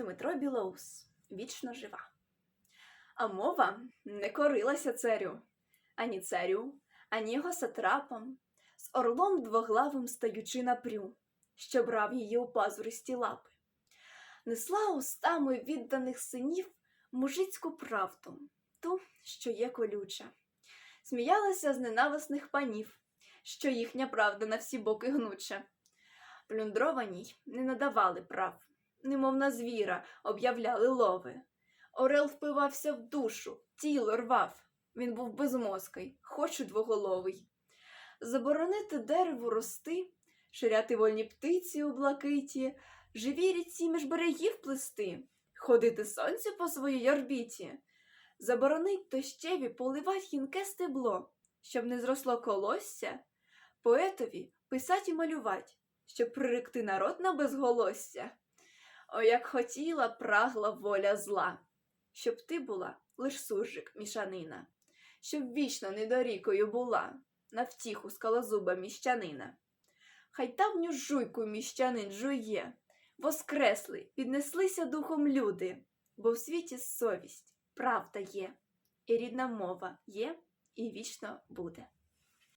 Дмитро Білоус вічно жива. А мова не корилася царю, ані царю, ані його сатрапам, з орлом двоглавим стаючи напрю, що брав її у пазуристі лапи. Несла устами відданих синів мужицьку правду, ту, що є колюча. Сміялася з ненависних панів, що їхня правда на всі боки гнуча. Плюндрованій не надавали прав, немов на звіра об'являли лови. Орел впивався в душу, тіло рвав. Він був безмозкий, хоч і двоголовий. Заборонити дереву рости, ширяти вольні птиці у блакиті, живі ріці між берегів плести, ходити сонцю по своїй орбіті. Заборонить дощеві поливать гінке стебло, щоб не зросло колосся, поетові писать і малювать, щоб приректи народ на безголосся. О, як хотіла, прагла воля зла, щоб ти була лиш суржик мішанина, щоб вічно недорікою була, на втіху скалозуба міщанина. Хай давню жуйку міщанин жує, воскресли, піднеслися духом люди, бо в світі совість, правда є, і рідна мова є і вічно буде.